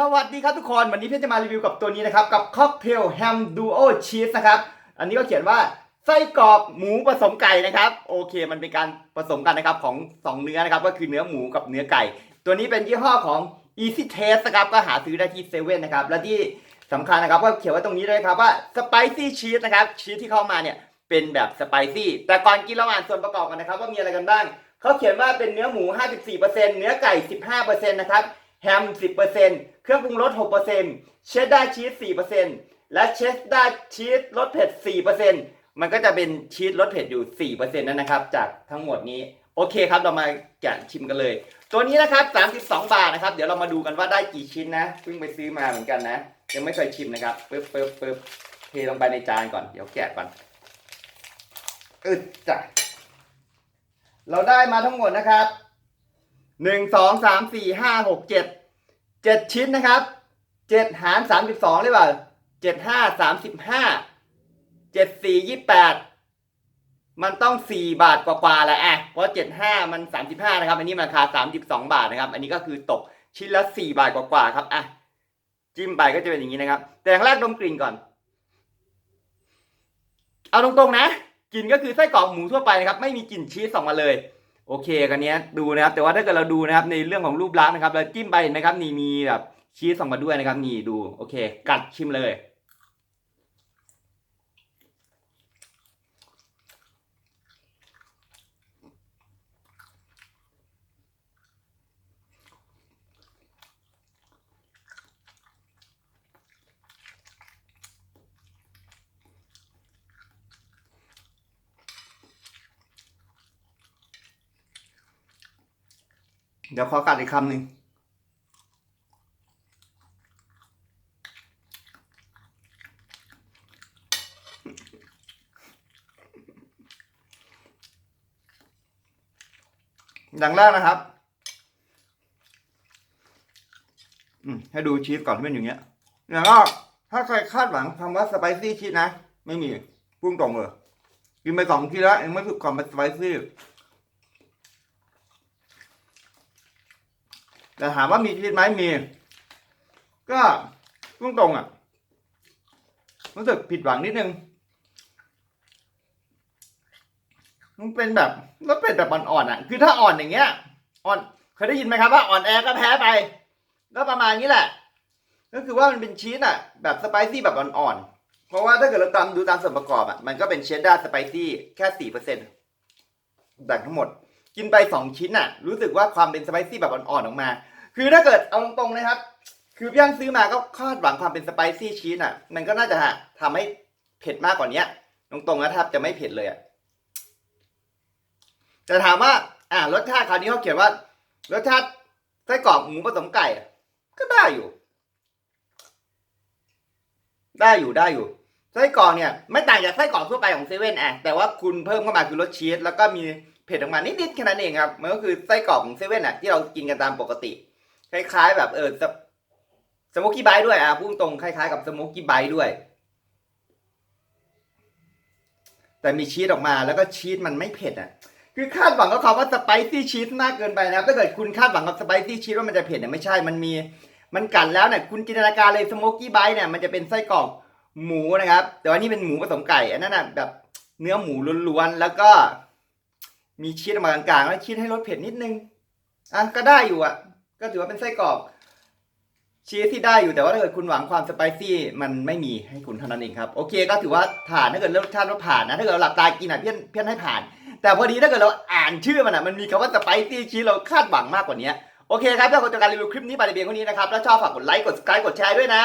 สวัสดีครับทุกคน วันนี้เพื่อนจะมารีวิวกับตัวนี้นะครับ กับค็อกเทลแฮมดูโอชีสนะครับ อันนี้ก็เขียนว่าไส้กรอกหมูผสมไก่นะครับ โอเค มันเป็นการผสมกันนะครับของสองเนื้อนะครับ ก็คือเนื้อหมูกับเนื้อไก่ ตัวนี้เป็นยี่ห้อของ Easy Taste นะครับ ก็หาซื้อได้ที่เซเว่นนะครับ และที่สำคัญนะครับก็เขียนไว้ตรงนี้ด้วยครับว่า Spicy Cheese นะครับ ชีสที่เข้ามาเนี่ยเป็นแบบสไปซี่ แต่ก่อนกินเราอ่านส่วนประกอบกันนะครับว่ามีอะไรกันบ้าง เขาเขียนว่าเป็นเนื้อหมู 54%เนื้อไก่ 15%นะครับ แฮม 10%เครื่องปรุงรส 6%เชดดาร์ชีส 4%และเชดดาร์ชีสรสเผ็ด 4%มันก็จะเป็นชีสรสเผ็ดอยู่ 4%นั่นนะครับ จากทั้งหมดนี้ โอเคครับ เรามาแกะชิมกันเลย ตัวนี้นะครับ 32 บาทนะครับ เดี๋ยวเรามาดูกันว่าได้กี่ชิ้นนะ เพิ่งไปซื้อมาเหมือนกันนะ ยังไม่เคยชิมนะครับปึ๊บปึ๊บปึ๊บเทลงไปในจานก่อน เดี๋ยวแกะก่อนอึดจ้ะเราได้มาทั้งหมดนะครับหนึ่งสองสามสี่ห้าหกเจ็ด เจ็ดชิ้นนะครับเจ็ดหารสามสิบสองหรือเปล่าเจ็ดห้าสามสิบห้าเจ็ดสี่ยี่แปดมันต้องสี่บาทกว่าๆแหละอะเพราะเจ็ดห้ามันสามสิบห้านะครับ อันนี้ราคาสามสิบสองบาทนะครับ อันนี้ก็คือตกชิ้นละสี่บาทกว่าๆครับอะจิ้มไปก็จะเป็นอย่างนี้นะครับ แต่อย่างแรกดมกลิ่นก่อน เอาตรงๆนะกลิ่นก็คือไส้กรอกหมูทั่วไปนะครับ ไม่มีกลิ่นชีสออกมาเลย โอเคกันเนี้ยดูนะครับ แต่ว่าถ้าเกิดเราดูนะครับในเรื่องของรูปลักษณ์นะครับเราจิ้มไปเห็นไหมครับนี่มีแบบชีสส่งมาด้วยนะครับนี่ดูโอเค กัดชิมเลย เดี๋ยวขอกัดอีกคำหนึ่งอย่างแรกนะครับให้ดูชีสก่อนที่เป็นอย่างเงี้ย แล้วก็ถ้าใครคาดหวังคำว่าสไปซี่ชีสนะ ไม่มีพุ่งตรงเลยกินไปสองทีแล้วยังไม่ถึงความเป็นสไปซี่ แต่ถามว่ามีชีวิตไหมมี ก็ตรงตรงๆอะ รู้สึกผิดหวังนิดนึงมันเป็นแบบรสเป็ดแบบอ่อนๆอะ คือถ้าอ่อนอย่างเงี้ย อ่อนเคยได้ยินไหมครับว่าอ่อนแอก็แพ้ไป ก็ประมาณนี้แหละ ก็คือว่ามันเป็นชีสอะ แบบสไปซี่แบบอ่อนๆ เพราะว่าถ้าเกิดเราตามดูตามส่วนประกอบอะ มันก็เป็นเชดดาร์สไปซี่แค่สี่เปอร์เซ็นต์แบ่งทั้งหมด กินไปสองชิ้นอะ รู้สึกว่าความเป็นสไปซี่แบบอ่อนๆออกมา คือถ้าเกิดเอาตรงๆนะครับ คือพี่ยังซื้อมาก็คาดหวังความเป็นสไปซี่ชีสอะ มันก็น่าจะทำให้เผ็ดมากกว่านี้ตรงๆนะแทบจะไม่เผ็ดเลยอะแต่ถามว่า อ่ารสชาติคราวนี้เขาเขียนว่ารสชาติไส้กรอกหมูผสมไก่ ก็ได้อยู่ ได้อยู่ได้อยู่ ไส้กรอกเนี่ยไม่ต่างจากไส้กรอกทั่วไปของเซเว่นอะแต่ว่าคุณเพิ่มเข้ามาคือรสชีสแล้วก็มีเผ็ดออกมานิดๆแค่นั้นเองครับมันก็คือไส้กรอกของเซเว่นอะที่เรากินกันตามปกติ คล้ายๆ แบบเออสโมกกี้ไบด้วยอะพูดตรงคล้ายๆกับสโมกกี้ไบด้วย แต่มีชีสออกมาแล้วก็ชีสมันไม่เผ็ดอะคือคาดหวังกับคำว่าสไปซี่ชีสมากเกินไปนะถ้าเกิดคุณคาดหวังกับสไปซี่ชีสว่ามันจะเผ็ดเนี่ยไม่ใช่มันมี มันกัดแล้วเนี่ยคุณจินตนาการเลยสโมกกี้ไบเนี่ยมันจะเป็นไส้กรอก หมูนะครับ แต่ว่านี่เป็นหมูผสมไก่อันนั้นนะแบบเนื้อหมูล้วนๆแล้วก็มีชีสออกมากลางๆแล้วชีสให้รสเผ็ดนิดนึงอะก็ได้อยู่อะ ก็ถือว่าเป็นไส้กรอกชีสที่ได้อยู่แต่ว่าถ้าเกิดคุณหวังความสไปซี่มันไม่มีให้คุณเท่านั้นเองครับโอเค ก็ถือว่าผ่านถ้าเกิดรสชาติว่าผ่านนะถ้าเกิดเราหลับตากินอะเพี้ยนเพี้ยนให้ผ่าน แต่พอดีถ้าเกิดเราอ่านชื่อมันอะมันมีคำว่าสไปซี่ชีสเราคาดหวังมากกว่านี้โอเคครับถ้าคุณต้องการรีวิวคลิปนี้ไปในเพียงเท่านี้นะครับแล้วชอบฝากกดไลค์กด subscribe กดแชร์ด้วยนะ